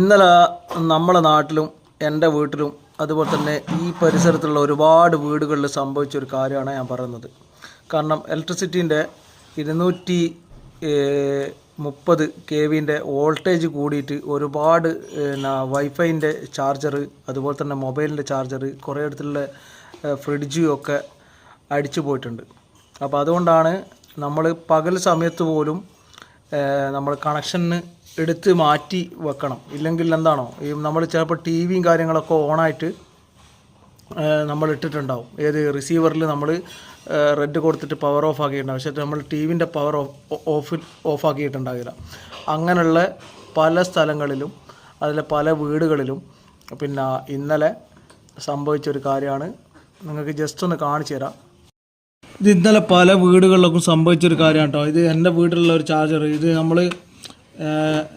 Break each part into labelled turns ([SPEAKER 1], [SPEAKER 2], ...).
[SPEAKER 1] ഇന്നലെ നമ്മളെ നാട്ടിലും എന്റെ വീട്ടിലും അതുപോലെ തന്നെ ഈ പരിസരത്തുള്ള ഒരുപാട് വീടുകളിൽ സംഭവിച്ച ഒരു കാര്യമാണ് ഞാൻ പറയുന്നത്. കാരണം ഇലക്ട്രിസിറ്റീന്റെ ഇരുന്നൂറ്റി മുപ്പത് കെ വിന്റെ വോൾട്ടേജ് കൂടിയിട്ട് ഒരുപാട് വൈഫൈന്റെ ചാർജർ അതുപോലെ തന്നെ മൊബൈലിന്റെ ചാർജർ കുറേ ഇടത്തുള്ള ഫ്രിഡ്ജും ഒക്കെ അടിച്ചു പോയിട്ടുണ്ട്. അപ്പോൾ അതുകൊണ്ടാണ് നമ്മൾ പകൽ സമയത്ത് പോലും നമ്മൾ കണക്ഷന് എടുത്ത് മാറ്റി വെക്കണം. ഇല്ലെങ്കിൽ എന്താണോ ഈ നമ്മൾ ചിലപ്പോൾ ടി വിയും കാര്യങ്ങളൊക്കെ ഓണായിട്ട് നമ്മൾ ഇട്ടിട്ടുണ്ടാവും. ഏത് റിസീവറിൽ നമ്മൾ റെഡ് കൊടുത്തിട്ട് പവർ ഓഫ് ആക്കിയിട്ടുണ്ടാവും പക്ഷേ നമ്മൾ ടി വിന്റെ പവർ ഓഫ് ഓഫ് ഓഫ് ആക്കിയിട്ടുണ്ടാകില്ല. അങ്ങനെയുള്ള പല സ്ഥലങ്ങളിലും അതിലെ പല വീടുകളിലും പിന്നെ ഇന്നലെ സംഭവിച്ചൊരു കാര്യമാണ്. നിങ്ങൾക്ക് ജസ്റ്റ് ഒന്ന് കാണിച്ചു തരാം. ഇത് ഇന്നലെ പല വീടുകളിലൊക്കെ സംഭവിച്ചൊരു കാര്യമാണ് കേട്ടോ ഇത് എന്റെ വീട്ടിലുള്ള ഒരു ചാർജർ ഇത് നമ്മൾ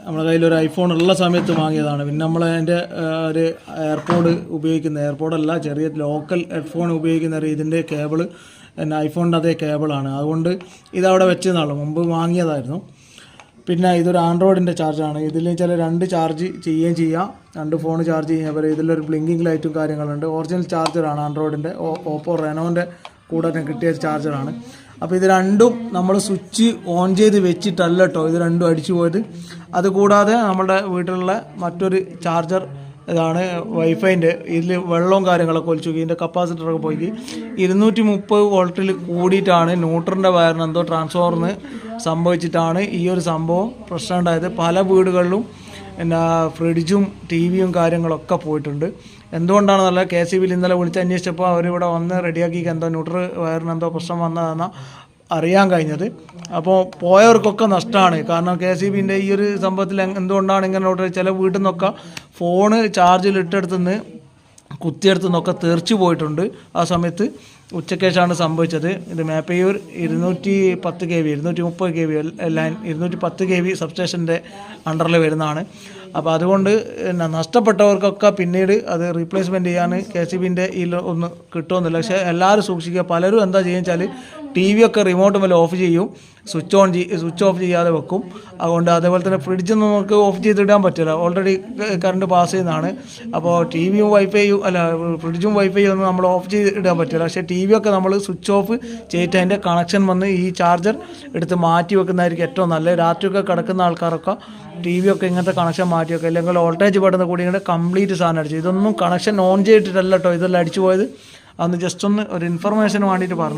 [SPEAKER 1] നമ്മുടെ കയ്യിൽ ഒരു ഐഫോൺ ഉള്ള സമയത്ത് വാങ്ങിയതാണ്. പിന്നെ നമ്മൾ അതിന്റെ ഒരു എയർപോഡ് ഉപയോഗിക്കുന്ന എയർപോഡല്ല ചെറിയ ലോക്കൽ ഹെഡ്ഫോൺ ഉപയോഗിക്കുന്ന ഇതിന്റെ കേബിൾ എന്റെ ഐഫോണിന്റെ അതേ കേബിളാണ് അതുകൊണ്ട് ഇതവിടെ വെച്ചതാണ്. മുമ്പ് വാങ്ങിയതായിരുന്നു. പിന്നെ ഇതൊരു ആൻഡ്രോയിഡിന്റെ ചാർജാണ് ഇതിൽ ചില രണ്ട് ചാർജ് ചെയ്യുകയും ചെയ്യാം. രണ്ട് ഫോൺ ചാർജ് ചെയ്യാൻ പറ്റും ഇതിലൊരു ബ്ലിങ്കിങ് ലൈറ്റും കാര്യങ്ങളുണ്ട്. ഒറിജിനൽ ചാർജറാണ് ആൻഡ്രോയിഡിന്റെ. ഓപ്പോ റെനോന്റെ കൂടെ കിട്ടിയ ചാർജറാണ്. അപ്പോൾ ഇത് രണ്ടും നമ്മൾ സ്വിച്ച് ഓൺ ചെയ്ത് വെച്ചിട്ടല്ല കേട്ടോ ഇത് രണ്ടും അടിച്ചു പോയത്. അതുകൂടാതെ നമ്മുടെ വീട്ടിലുള്ള മറ്റൊരു ചാർജർ ഇതാണ് വൈഫൈന്റെ ഇതിൽ വെള്ളവും കാര്യങ്ങളൊക്കെ ഒലിച്ചു ഇതിന്റെ കപ്പാസിറ്ററൊക്കെ പോയി. ഇരുന്നൂറ്റി മുപ്പത് വോൾട്ടിൽ കൂടിയിട്ടാണ് ന്യൂട്രന്റെ വയറിന് എന്തോ ട്രാൻസ്ഫോമറിന് സംഭവിച്ചിട്ടാണ് ഈ ഒരു സംഭവം പ്രശ്നം ഉണ്ടായത്. പല വീടുകളിലും പിന്നെ ഫ്രിഡ്ജും ടി വിയും കാര്യങ്ങളൊക്കെ പോയിട്ടുണ്ട്. എന്തുകൊണ്ടാണെന്നല്ല കെ സി ബിയിൽ ഇന്നലെ വിളിച്ച് അന്വേഷിച്ചപ്പോൾ അവരിവിടെ വന്ന് റെഡിയാക്കി എന്തോ ന്യൂട്രൽ വയറിന് എന്തോ പ്രശ്നം വന്നതെന്ന അറിയാൻ കഴിഞ്ഞത്. അപ്പോൾ പോയവർക്കൊക്കെ നഷ്ടമാണ്. കാരണം കെ സി ബിന്റെ ഈ ഒരു സംഭവത്തിൽ എന്തുകൊണ്ടാണ് ഇങ്ങനെ ചില വീട്ടിൽ നിന്നൊക്കെ ഫോണ് ചാർജിൽ ഇട്ടെടുത്തുനിന്ന് കുത്തിയെടുത്ത് നിന്നൊക്കെ തെറിച്ചു പോയിട്ടുണ്ട്. ആ സമയത്ത് ഉച്ചക്കേശാണ് സംഭവിച്ചത്. ഇത് മേപ്പയൂർ ഇരുന്നൂറ്റി പത്ത് കെ വി ഇരുന്നൂറ്റി മുപ്പത് കെ വി ലൈൻ ഇരുന്നൂറ്റി പത്ത് കെ വി സബ്സ്റ്റേഷന്റെ അണ്ടറിൽ വരുന്നതാണ്. അപ്പോൾ അതുകൊണ്ട് പിന്നെ നഷ്ടപ്പെട്ടവർക്കൊക്കെ പിന്നീട് അത് റീപ്ലേസ്മെന്റ് ചെയ്യാൻ കെ സി ബിന്റെ ഈ ഒന്ന് കിട്ടുമെന്നില്ല. പക്ഷേ എല്ലാവരും സൂക്ഷിക്കുക. പലരും എന്താ ചെയ്യുക വെച്ചാൽ ടി വി ഒക്കെ റിമോട്ട് മേലെ ഓഫ് ചെയ്യും. സ്വിച്ച് ഓൺ സ്വിച്ച് ഓഫ് ചെയ്യാതെ വെക്കും. അതുകൊണ്ട് അതേപോലെ തന്നെ ഫ്രിഡ്ജൊന്നും നമുക്ക് ഓഫ് ചെയ്തിടാൻ പറ്റില്ല. ഓൾറെഡി കറണ്ട് പാസ് ചെയ്യുന്നതാണ്. അപ്പോൾ ടി വിയും വൈഫൈയും അല്ല ഫ്രിഡ്ജും വൈഫൈയും ഒന്നും നമ്മൾ ഓഫ് ചെയ്ത് ഇടാൻ പറ്റില്ല. പക്ഷേ ടി വി ഒക്കെ നമ്മൾ സ്വിച്ച് ഓഫ് ചെയ്തിട്ട് അതിന്റെ കണക്ഷൻ വന്ന് ഈ ചാർജർ എടുത്ത് മാറ്റി വെക്കുന്നതായിരിക്കും ഏറ്റവും നല്ലത്. രാത്രിയൊക്കെ കിടക്കുന്ന ആൾക്കാരൊക്കെ ടി വി ഒക്കെ ഇങ്ങനത്തെ കണക്ഷൻ മാറ്റി വെക്കുക അല്ലെങ്കിൽ വോൾട്ടേജ് പെടുന്ന കൂടി ഇങ്ങനെ കംപ്ലീറ്റ് സാധനം അടിച്ചു. ഇതൊന്നും കണക്ഷൻ ഓൺ ചെയ്തിട്ടല്ല കേട്ടോ ഇതെല്ലാം അടിച്ചു പോയത്. അന്ന് ജസ്റ്റ് ഒന്ന് ഒരു ഇൻഫർമേഷൻ വേണ്ടിയിട്ട് പറഞ്ഞു